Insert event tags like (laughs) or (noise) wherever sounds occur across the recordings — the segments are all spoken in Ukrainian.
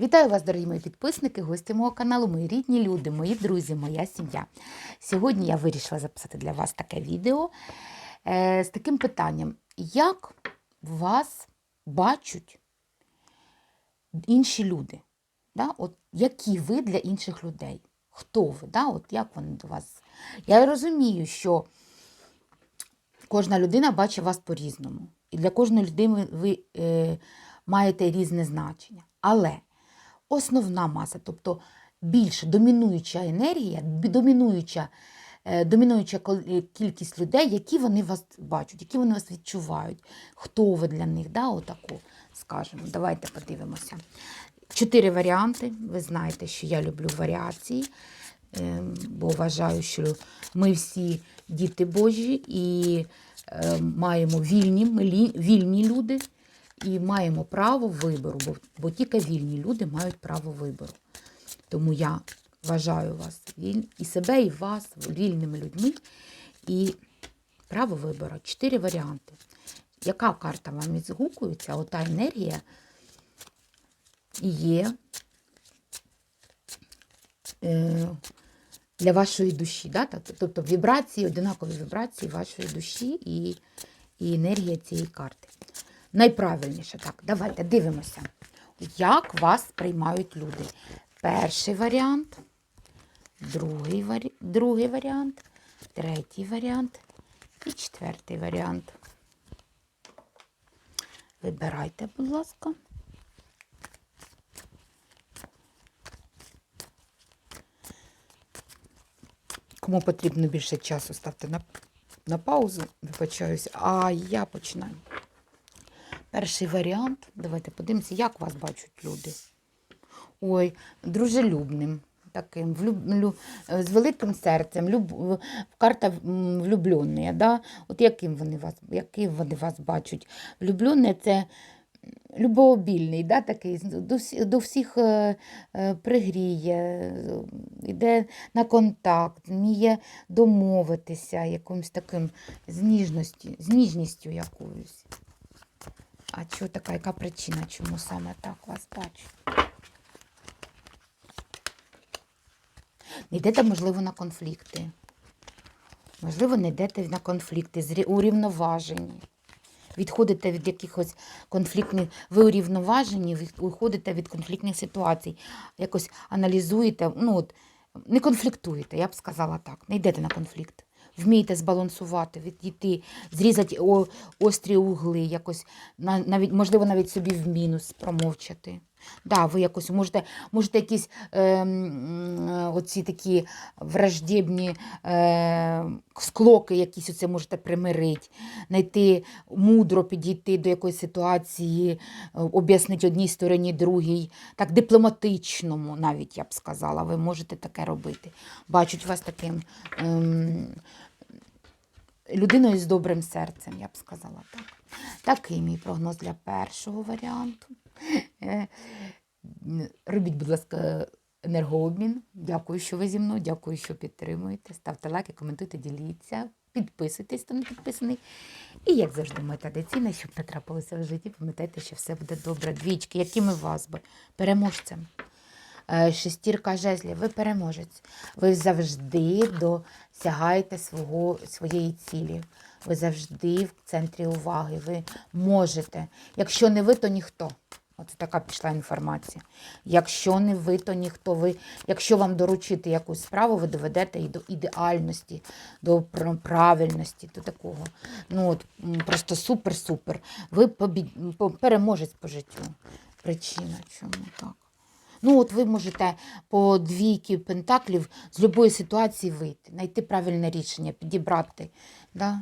Вітаю вас, дорогі мої підписники, гості мого каналу, мої рідні люди, мої друзі, моя сім'я. Сьогодні я вирішила записати для вас таке відео е, з таким питанням: як вас бачать інші люди? Да? От, які ви для інших людей? Хто ви? Да? От, як вони до вас? Я розумію, що кожна людина бачить вас по-різному. І для кожної людини ви е, маєте різне значення. Але основна маса, тобто більше домінуюча енергія, домінуюча, е, домінуюча е, кількість людей, які вони вас бачать, які вони вас відчувають, хто ви для них, да, отаку, скажемо. Давайте подивимося. Чотири варіанти. Ви знаєте, що я люблю варіації, е, бо вважаю, що ми всі діти Божі і маємо вільні, вільні люди і маємо право вибору, бо, бо тільки вільні люди мають право вибору. Тому я вважаю вас і себе, і вас вільними людьми. І право вибору. Чотири варіанти. Яка карта вам відгукується, ота енергія є е, для вашої душі. Да? Тобто вібрації, одинакові вібрації вашої душі і, і енергія цієї карти. Найправильніше, так, давайте дивимося, як вас приймають люди. Перший варіант, другий, варі... другий варіант, третій варіант і четвертий варіант. Вибирайте, будь ласка. Кому потрібно більше часу, ставте на, на паузу, вибачаюсь, а я починаю. Перший варіант. Давайте подивимося, як вас бачать люди. Ой, дружелюбним, таким, влюб, лю- е, з великим серцем, люб, карта м, влюблені, да? От яким вони вас, яким вони вас бачать? Влюблені це любообільний, да, такий, до, всі, до всіх е, е, пригріє, йде на контакт, вміє домовитися якимось таким з, ніжності, з ніжністю якоюсь. А чого така, яка причина, чому саме так вас бачать? Не йдете, можливо, на конфлікти. Можливо, не йдете на конфлікти, урівноважені. Відходите від якихось конфліктних, ви урівноважені, ви виходите від конфліктних ситуацій. Якось аналізуєте, ну от, не конфліктуєте, я б сказала так. Не йдете на конфлікт. Вмієте збалансувати, відійти, зрізати острі угли, якось, на- навіть, можливо, навіть собі в мінус промовчати. Да, ви якось можете, можете якісь е, е, оці такі враждебні е, склоки, якісь оце можете примирити, знайти, мудро підійти до якоїсь ситуації, е, об'яснити одній стороні, другій, так дипломатичному, навіть я б сказала, ви можете таке робити. Бачать вас таким ем, людиною з добрим серцем, я б сказала так. Такий мій прогноз для першого варіанту. Е, Робіть, будь ласка, енергообмін. Дякую, що ви зі мною, дякую, що підтримуєте. Ставте лайки, коментуйте, діліться, підписуйтесь, хто не підписаний. І, як завжди, моя традиційна, щоб не трапилося в житті, пам'ятайте, що все буде добре. Двічки, якими вас би переможцем. Е, Шестірка жезлів, ви переможець. Ви завжди досягаєте свого, своєї цілі. Ви завжди в центрі уваги. Ви можете. Якщо не ви, то ніхто. Оце така пішла інформація. Якщо не ви, то ніхто. Ви, якщо вам доручити якусь справу, ви доведете її до ідеальності, до правильності, до такого. Ну от просто супер-супер. Ви побід... по- переможець по життю. Причина чому так? Ну, от ви можете по двійки пентаклів з будь-якої ситуації вийти, знайти правильне рішення, підібрати. Да?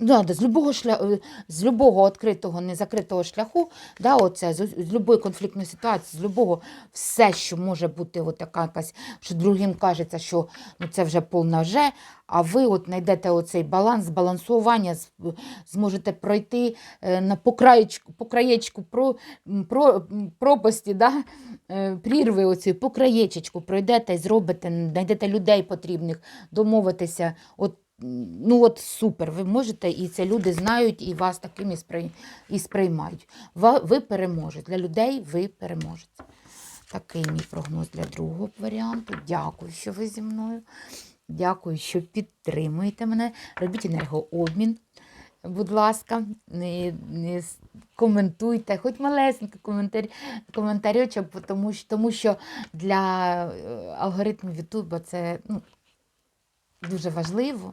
Да, да, з любого шля... з любого відкритого, незакритого шляху, да, оце, з, з любої конфліктної ситуації, з любого все, що може бути от така якась, що другим кажеться, що ну, це вже повна вже, а ви от знайдете оцей баланс, збалансування, з- зможете пройти е, на по краєчку, по краєчку про, про, пропасті, да, е, прірви оці, по краєчечку пройдете зробите, знайдете людей потрібних, домовитеся. От ну от супер, ви можете, і це люди знають, і вас таким і, сприймають. Ви переможете. Для людей ви переможете. Такий мій прогноз для другого варіанту. Дякую, що ви зі мною. Дякую, що підтримуєте мене. Робіть енергообмін, будь ласка, не, не коментуйте, хоч малесенький коментар, коментарючок, тому, що- тому що для е, алгоритмів Ютуба це ну, дуже важливо.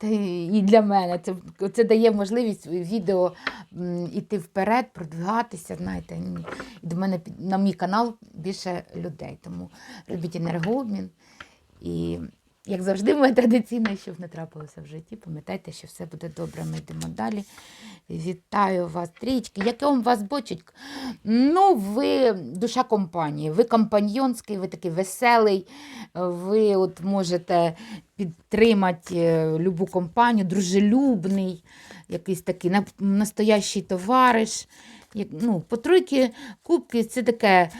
Та і для мене це, це дає можливість відео йти вперед, продвигатися. Знаєте, і до мене на мій канал більше людей. Тому робіть енергообмін. І як завжди, моє традиційне, щоб не трапилося в житті. Пам'ятайте, що все буде добре. Ми йдемо далі. Вітаю вас, трічки. Як вам вас бочить? Ну, ви душа компанії, ви компаньйонський, ви такий веселий, ви от можете підтримати е, любу компанію, дружелюбний, якийсь такий настоящий товариш. Як, ну, по тройки кубки це таке.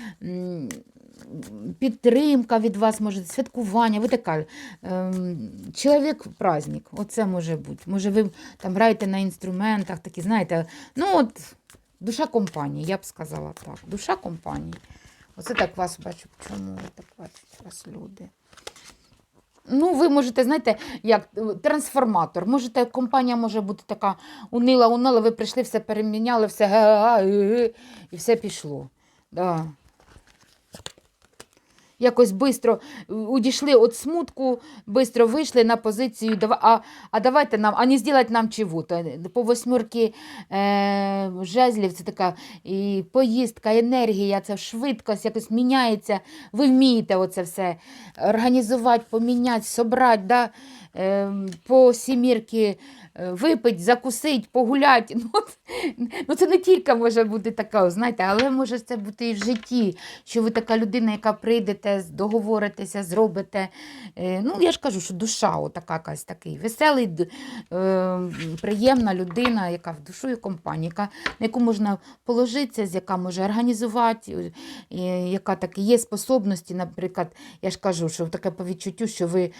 Підтримка від вас може, святкування, ви така ем, чоловік праздник, оце може бути. Може, ви там граєте на інструментах, такі, знаєте, ну от душа компанії, я б сказала так. Душа компанії. Оце так вас бачу. Чому так бачать вас люди? Ну, ви можете, знаєте, як е, трансформатор. Можете, компанія може бути така унила, унила, ви прийшли, все переміняли, все і все пішло. Да. Якось швидко удійшли від смутку, бистро вийшли на позицію, а, а давайте нам, а не зробити нам чого-то. По восьмірки е, жезлів це така і поїздка, енергія, це швидкость якось міняється. Ви вмієте оце все організувати, поміняти, собрати, да? Е, по сімірки е, випити, закусити, погуляти. (laughs) Ну, ну, це не тільки може бути така, знаєте, але може це бути і в житті, що ви така людина, яка прийдете, договоритеся, зробите. Е, ну, я ж кажу, що душа отака якась такий веселий, е, приємна людина, яка в душу і компанії, яка, на яку можна положитися, з яка може організувати, яка такі є способності, наприклад, я ж кажу, що таке по відчуттю, що ви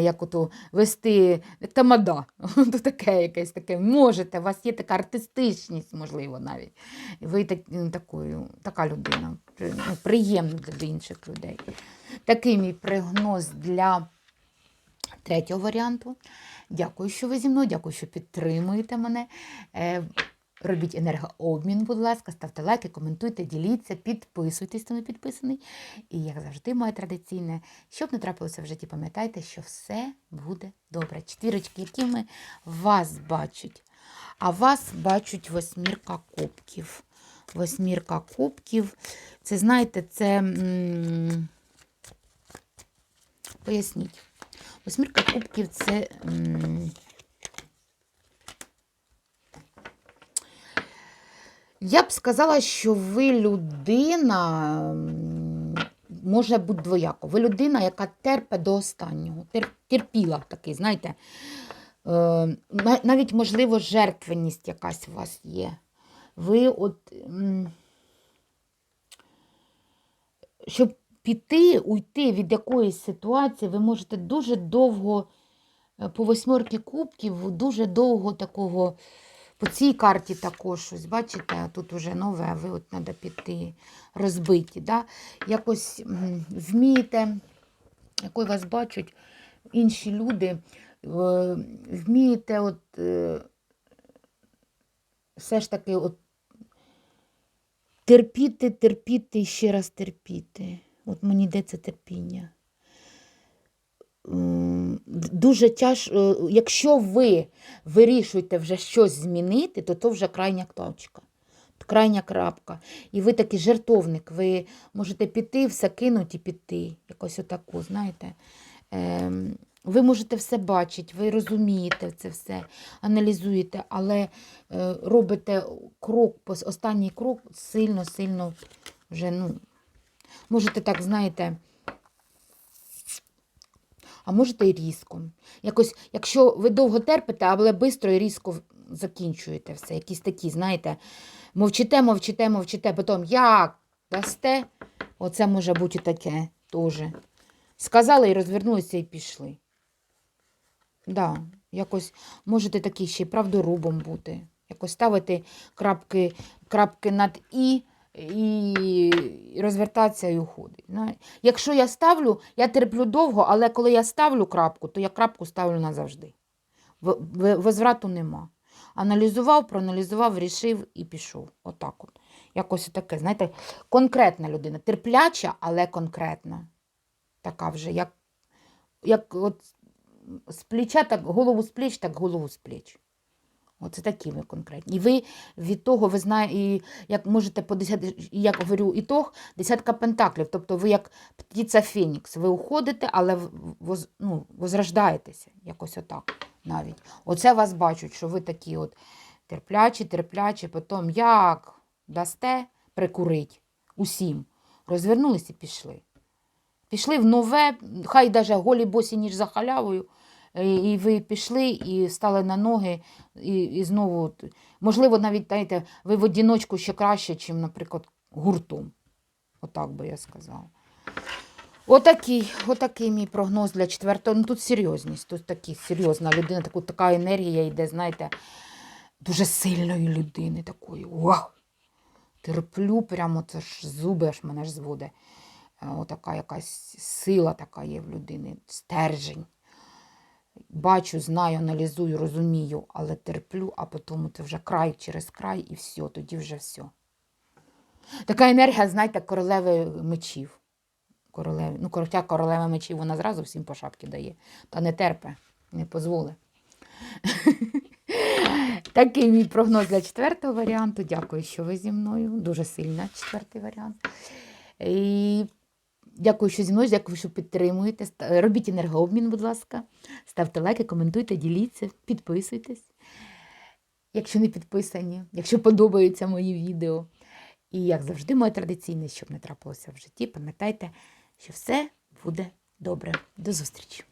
як ото вести тамада, (laughs) то таке якесь таке можете, у вас є така артистичність, можливо, навіть. Ви так, ну, такою, така людина, ну, приємна для інших людей. Такий мій прогноз для третього варіанту. Дякую, що ви зі мною, дякую, що підтримуєте мене. Робіть енергообмін, будь ласка, ставте лайки, коментуйте, діліться, підписуйтесь, хто не підписаний. І, як завжди, моє традиційне, щоб не трапилося в житті, пам'ятайте, що все буде добре. Четвірочки, якими вас бачать, а вас бачать восьмірка кубків. Восьмірка кубків. Це, знаєте, це. м, Поясніть. Восьмірка кубків це. м, Я б сказала, що ви людина може бути двояко. Ви людина, яка терпе до останнього. Тер- терпіла такий, знаєте. Е, навіть, можливо, жертвеність якась у вас є. Ви от. Щоб піти, уйти від якоїсь ситуації, ви можете дуже довго, е, по восьмерки кубків, дуже довго такого. По цій карті також щось, бачите, тут уже нове, ви от треба піти розбиті. Да? Якось вмієте, якою вас бачать інші люди, вмієте от, е, все ж таки от, терпіти, терпіти і ще раз терпіти. От мені йде це терпіння. Дуже тяжко, якщо ви вирішуєте вже щось змінити, то то вже крайня точка, крайня крапка. І ви такий жертовник, ви можете піти, все кинути і піти. Якось отаку, знаєте. Ем, ви можете все бачити, ви розумієте це все, аналізуєте, але е, робите крок, останній крок сильно-сильно вже, ну, можете так, знаєте, а можете і різко. Якось, якщо ви довго терпите, але швидко і різко закінчуєте все. Якісь такі, знаєте, мовчите, мовчите, мовчите, потім як дасте, оце може бути таке теж. Сказали і розвернулися і пішли. Да. Якось можете такий ще й правдорубом бути. Якось ставити крапки, крапки над і. І розвертатися і уходить. Якщо я ставлю, я терплю довго, але коли я ставлю крапку, то я крапку ставлю назавжди. Возврату нема. Аналізував, проаналізував, рішив і пішов. Отак от. Якось таке, знаєте, конкретна людина. Терпляча, але конкретна. Така вже, як, як от з плеча, так голову з плеч, так голову з плеч. Оце такі ви конкретні. І ви від того, ви знаєте, як можете по десят, як говорю, ітог, десятка пентаклів. Тобто ви як птиця Фенікс, ви уходите, але воз, ну, возрождаєтеся. Якось отак навіть. Оце вас бачать, що ви такі от терплячі, терплячі, потім як дасте прикурить усім. Розвернулися і пішли. Пішли в нове, хай навіть голі босі, ніж за халявою. І ви пішли і стали на ноги, і, і знову, можливо, навіть знаєте, ви в одіночку ще краще, ніж, наприклад, гуртом. Отак би я сказала. Отакий, отакий мій прогноз для четвертого. Ну тут серйозність, тут такі серйозна людина, таку, така енергія йде, знаєте, дуже сильної людини такої. Вау! Терплю, прямо це ж зуби аж мене ж зводе. Е, Отака якась сила така є в людини, стержень. Бачу, знаю, аналізую, розумію, але терплю, а потім це вже край через край і все, тоді вже все. Така енергія, знаєте, королеви мечів. Королеви. Ну, хоча королева мечів вона зразу всім по шапки дає, та не терпе, не дозволить. (laughs) Такий мій прогноз для четвертого варіанту. Дякую, що ви зі мною. Дуже сильно четвертий варіант. І дякую, що зі мною, дякую, що підтримуєте. Робіть енергообмін, будь ласка. Ставте лайки, коментуйте, діліться, підписуйтесь. Якщо не підписані, якщо подобаються мої відео. І як завжди, моє традиційне, щоб не трапилося в житті, пам'ятайте, що все буде добре. До зустрічі!